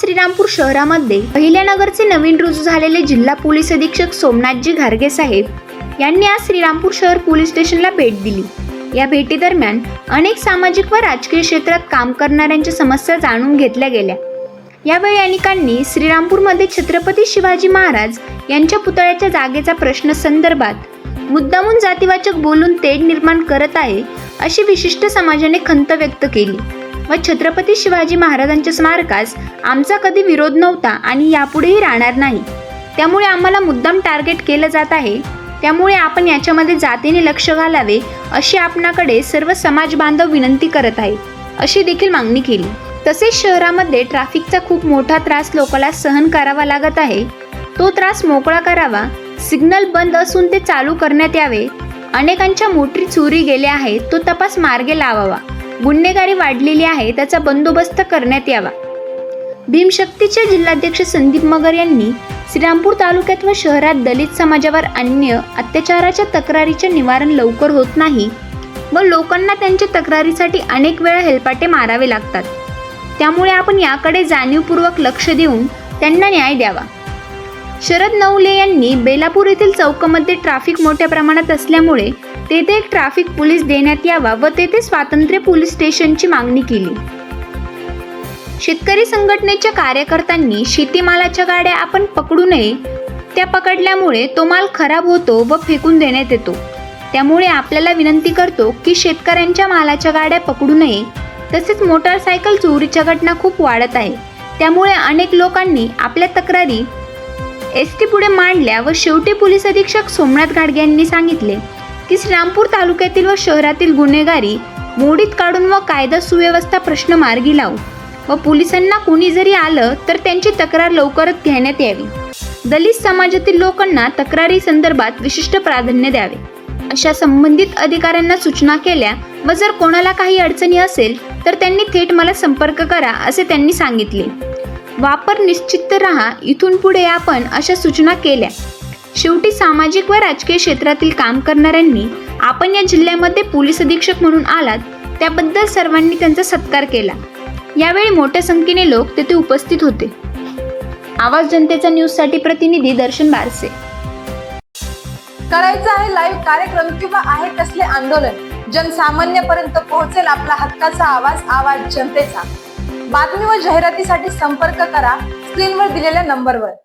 श्रीरामपूर शहरामध्ये अहिल्यानगरचे नवीन रुजू झालेले जिल्हा पोलीस अधीक्षक सोमनाथजी घारगे साहेब यांनी आज श्रीरामपूर शहर पोलीस स्टेशनला भेट दिली. या भेटीदरम्यान अनेक सामाजिक व राजकीय क्षेत्रात काम करणाऱ्यांच्या समस्या जाणून घेतल्या गेल्या. यावेळी अनेकांनी श्रीरामपूरमध्ये छत्रपती शिवाजी महाराज यांच्या पुतळ्याच्या जागेचा प्रश्न संदर्भात मुद्दामून जातीवाचक बोलून तेढ निर्माण करत आहे अशी विशिष्ट समाजाने खंत व्यक्त केली. व छत्रपती शिवाजी महाराजांच्या स्मारकास आमचा कधी विरोध नव्हता आणि यापुढेही राहणार नाही. त्यामुळे आम्हाला मुद्दाम टार्गेट केलं जात आहे. त्यामुळे आपण याच्यामध्ये जातीने लक्ष घालावे अशी आपणाकडे सर्व समाज बांधव विनंती करत आहे. अशी देखील मागणी केली. तसेच शहरामध्ये ट्रॅफिकचा खूप मोठा त्रास लोकांना सहन करावा लागत आहे. तो त्रास मोकळा करावा सिग्नल बंद असून ते चालू करण्यात यावे. अनेकांच्या मोटरी चोरी गेल्या आहेत तो तपास मार्गे लावावा. गुन्हेगारी वाढलेली आहे त्याचा बंदोबस्त करण्यात यावा. भीमशक्तीचे जिल्हाध्यक्ष संदीप मगर यांनी श्रीरामपूर तालुक्यात व शहरात दलित समाजावर अन्य अत्याचाराच्या तक्रारीचे निवारण लवकर होत नाही व लोकांना त्यांच्या तक्रारीसाठी अनेक वेळा हेलपाटे मारावे लागतात. त्यामुळे आपण याकडे जाणीवपूर्वक लक्ष देऊन त्यांना न्याय द्यावा. शरद नवले यांनी बेलापूर येथील चौकामध्ये ट्रॅफिक मोठ्या प्रमाणात असल्यामुळे तेथे एक ट्रॅफिक पोलीस देण्यात यावा व तेथे स्वातंत्र्य पोलीस स्टेशनची मागणी केली. शेतकरी संघटनेच्या कार्यकर्त्यांनी शेतीमालाच्या गाड्या आपण पकडू नये त्या पकडल्यामुळे तो माल खराब होतो व फेकून देण्यात येतो. त्यामुळे आपल्याला विनंती करतो की शेतकऱ्यांच्या मालाच्या गाड्या पकडू नये. तसेच मोटारसायकल चोरीच्या घटना खूप वाढत आहे. त्यामुळे अनेक लोकांनी आपल्या तक्रारी एस टी पुढे मांडल्या व शेवटी पोलीस अधीक्षक सोमनाथ गाडगे यांनी सांगितले की श्रीरामपूर तालुक्यातील व शहरातील गुन्हेगारी मोडीत काढून व कायदा सुव्यवस्था प्रश्न मार्गी लावू व पोलिसांना कोणी जरी आलं तर त्यांची तक्रार लवकरच घेण्यात यावी. दलित समाजातील लोकांना तक्रारी संदर्भात विशिष्ट प्राधान्य द्यावे. अशा संबंधित अधिकाऱ्यांना सूचना केल्या व जर कोणाला काही अडचणी असेल तर त्यांनी थेट मला संपर्क करा असे त्यांनी सांगितले. वापर निश्चित राहा इथून पुढे आपण अशा सूचना केल्या. शेवटी सामाजिक व राजकीय क्षेत्रातील काम करणाऱ्यांनी आपण या जिल्ह्यामध्ये पोलीस अधीक्षक म्हणून आलात त्याबद्दल सर्वांनी त्यांचा सत्कार केला. यावेळी मोठ्या संख्येने लोक तेथे उपस्थित होते. आवाज जनतेचा न्यूजसाठी प्रतिनिधी दर्शन बारसे. करायचं आहे लाईव्ह कार्यक्रम किंवा आहे कसले आंदोलन जनसामान्यपर्यंत पोहोचेल आपला हक्काचा आवाज आवाज जनतेचा. बातमी व जाहिरातीसाठी संपर्क करा स्क्रीनवर दिलेल्या नंबरवर